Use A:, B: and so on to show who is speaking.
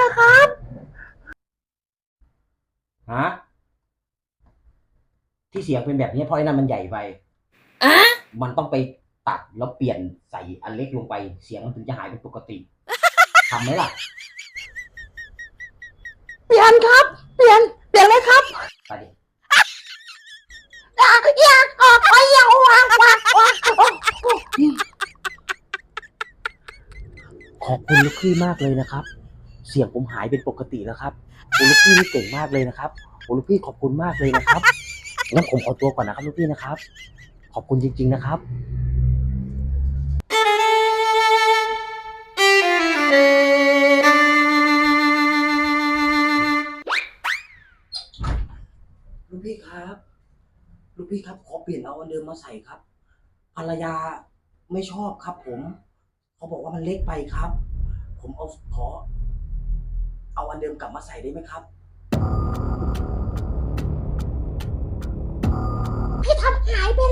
A: อะครับ
B: ฮะ ที่เสียงเป็นแบบนี้เพราะไอ้นั่นมันใหญ่ไป
C: อะ
B: มันต้องไปตัดแล้วเปลี่ยนใส่อันเล็กลงไป เสียงมันถึงจะหายเป็นปกติทำไหมล่ะ
A: เปลี่ยนครับ เปลี่ยน เปลี่ยนเลยครับ
B: ไปดิ
A: อย่าอย่าออกไปอย่าวางวางวาง
B: ข อบคุณลูกพี่มากเลยนะครับ เสียงผมหายเป็นปกติแล้วครับโอ้ลูกพี่นี่เก่งมากเลยนะครับโอ้ลูกพี่ขอบคุณมากเลยนะครับงั้นผมขอตัวก่อนนะครับลูกพี่นะครับ ขอบคุณจริง ๆนะครับ ลูกพี่ครับ ลูกพี่ครับขอเปลี่ยนเอาอันเดิมมาใส่ครับภรรยาไม่ชอบครับผม เขาบอกว่ามันเล็กไปครับ ผมเอาขอ เอาอันเดิมกลับมาใส่ได้ไหมครับ
A: พี่ทำหายไปหายไปแล้ว